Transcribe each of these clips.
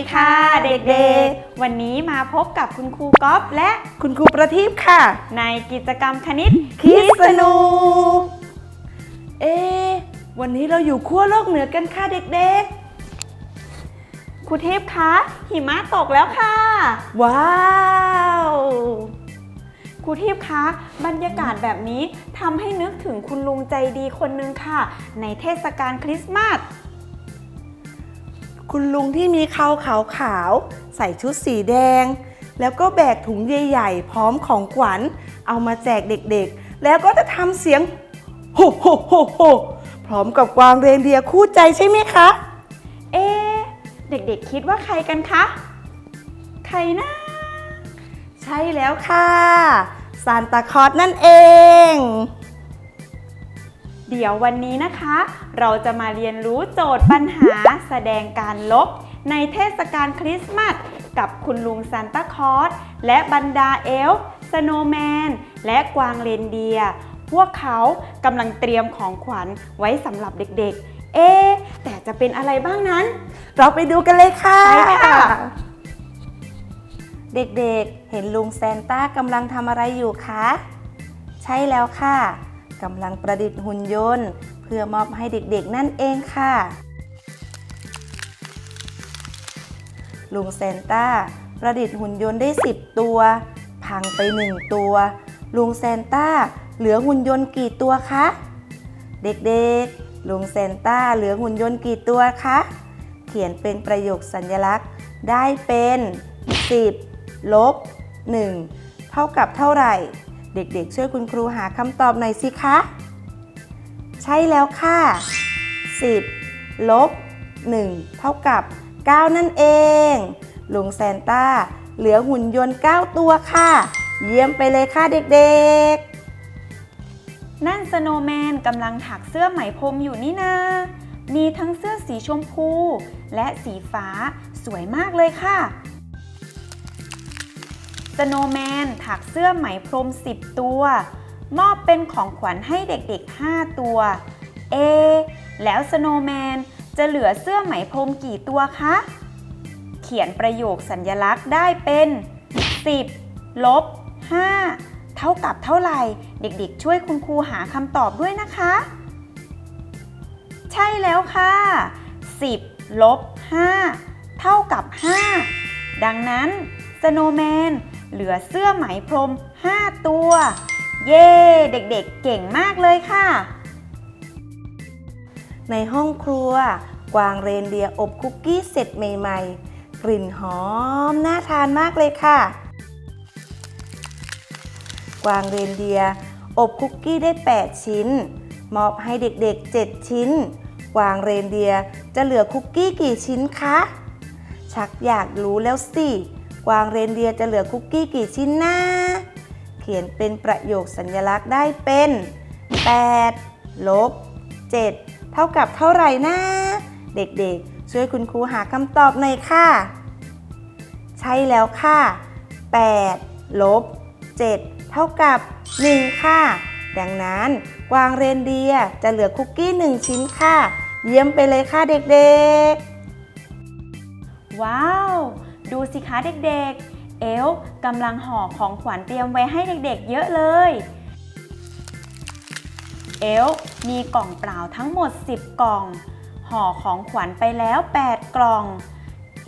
ดีค่ะเด็กๆ วันนี้มาพบกับคุณครูก๊อฟและคุณครูประทีปค่ะ ในกิจกรรมคณิตคิดสนุกเอะวันนี้เราอยู่ขั้วโลกเหนือกันค่ะเด็กครูเทพคะหิมะตกแล้วค่ะๆว้าวครูเทพคะ บรรยากาศแบบนี้ทำให้นึกถึงคุณลุงใจดีคนนึงค่ะ ในเทศกาลคริสต์มาส คุณลุงที่มีเขาขาวขาวๆใส่ชุดสีแดง แล้วก็แบกถุงใหญ่ๆ พร้อมของขวัญ เอามาแจกเด็กๆ แล้วก็จะทำเสียงโฮโฮโฮโฮพร้อมกับกวางเรนเดียร์คู่ใจใช่ไหมคะ เอ๊ะเด็กๆคิดว่าใครกันคะ ใครนะ ใช่แล้วค่ะซานตาคลอสนั่นเอง เดี๋ยววันนี้นะคะ เราจะมาเรียนรู้โจทย์ปัญหาแสดงการลบ ในเทศกาลคริสต์มาสกับคุณลุงซานตาคลอสและบรรดาเอลฟ์สโนว์แมน และกวางเรนเดียร์พวกเขากำลังเตรียมของขวัญไว้สำหรับเด็กๆ เอ๊ะแต่จะเป็นอะไรบ้างนั้น เราไปดูกันเลยค่ะไปค่ะ เด็กๆ เห็นลุงแซนต้ากำลังทำอะไรอยู่คะ ใช่แล้วค่ะ กำลังประดิษฐ์หุ่นยนต์ เพื่อมอบให้เด็กๆนั่นเองค่ะ ลุงแซนต้าประดิษฐ์หุ่นยนต์ได้ 10 ตัว พังไป 1 ตัว ลุงแซนต้าเหลือหุ่นยนต์กี่ตัวคะ เด็กๆ ลุงแซนต้าเหลือหุ่นยนต์กี่ตัวคะ เขียนเป็นประโยคสัญลักษณ์ได้เป็น 10 ลบ 1 เท่ากับเท่าไหร่ เด็กๆ ช่วยคุณครูหาคำตอบหน่อยสิคะ ใช่แล้วค่ะ 10 ลบ 1 เท่ากับ 9 นั่นเอง ลุงแซนต้า เหลือหุ่นยนต์ 9 ตัวค่ะ เยี่ยมไปเลยค่ะเด็กๆ นั่นสโนว์แมนกำลังถักเสื้อไหมพรมอยู่นี่นามีทั้งเสื้อสีชมพู และสีฟ้าสวยมากเลยค่ะ สโนแมนถักเสื้อไหมพรม 10 ตัว มอบเป็นของขวัญให้เด็กๆ 5 ตัว เอ แล้วสโนว์แมนจะเหลือเสื้อไหมพรมกี่ตัวคะ เขียนประโยคสัญลักษณ์ได้เป็น 10 ลบ 5 เท่ากับเท่าไหร่ เด็กๆ ช่วยคุณครูหาคำตอบด้วยนะคะ ใช่แล้วค่ะ 10 ลบ 5 เท่ากับ 5 ดังนั้นสโนว์แมน เหลือเสื้อไหมพรม 5 ตัว เย้เด็กๆเก่งมากเลยค่ะ ในห้องครัว กวางเรนเดียอบคุกกี้เสร็จใหม่ๆ กลิ่นหอมน่าทานมากเลยค่ะ กวางเรนเดียอบคุกกี้ได้ 8 ชิ้น มอบให้เด็กๆ 7 ชิ้น กวางเรนเดียจะเหลือคุกกี้กี่ชิ้นคะ ชักอยากรู้แล้วสิ กวางเรนเดียร์จะเหลือคุกกี้กี่ชิ้นนะเขียนเป็นประโยคสัญลักษณ์ได้เป็น 8 ลบ 7 เท่ากับเท่าไหร่นะ เด็กๆ ช่วยคุณครูหาคำตอบหน่อยค่ะ ใช่แล้วค่ะ 8 ลบ 7 เท่ากับ 1 ค่ะ ดังนั้นกวางเรนเดียร์จะเหลือคุกกี้ 1 ชิ้นค่ะ เยี่ยมไปเลยค่ะเด็กๆ ว้าว ดูสิคะเด็กๆ เอลกำลังห่อของขวัญเตรียมไว้ให้เด็กๆ เยอะเลย เอลมีกล่องเปล่าทั้งหมด 10 กล่อง ห่อของขวัญไปแล้ว 8 กล่อง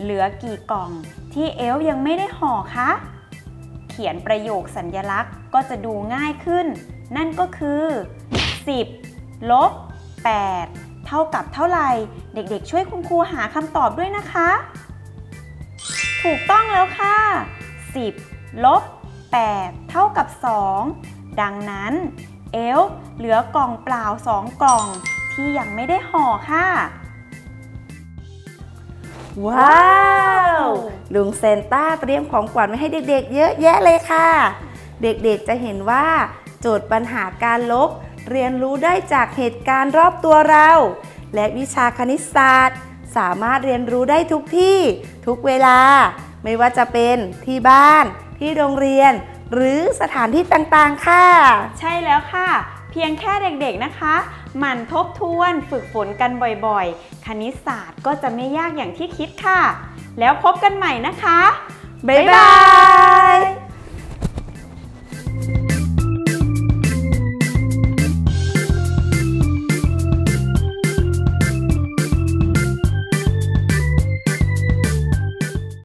เหลือกี่กล่องที่เอลยังไม่ได้ห่อคะ เขียนประโยคสัญลักษณ์ก็จะดูง่ายขึ้น นั่นก็คือ 10 ลบ 8 เท่ากับเท่าไหร่ เด็กๆ ช่วยคุณครูหาคำตอบด้วยนะคะ ถูกต้องแล้วค่ะ 10 ลบ 8 เท่ากับ 2 ดังนั้น เอลเหลือกล่องเปล่า 2 กล่องที่ยังไม่ได้ห่อค่ะ ว้าว ลุงเซนต้าเตรียมของขวัญไว้ให้เด็กๆ เยอะแยะเลยค่ะ เด็กๆจะเห็นว่าโจทย์ปัญหาการลบ เรียนรู้ได้จากเหตุการณ์รอบตัวเรา และวิชาคณิตศาสตร์ สามารถเรียนรู้ได้ทุกที่ทุกเวลา ไม่ว่าจะเป็นที่บ้าน ที่โรงเรียน หรือสถานที่ต่างๆ ค่ะ ใช่แล้วค่ะ เพียงแค่เด็กๆนะคะ หมั่นทบทวนฝึกฝนกันบ่อยๆ คณิตศาสตร์ก็จะไม่ยากอย่างที่คิดค่ะ แล้วพบกันใหม่นะคะ บ๊ายบาย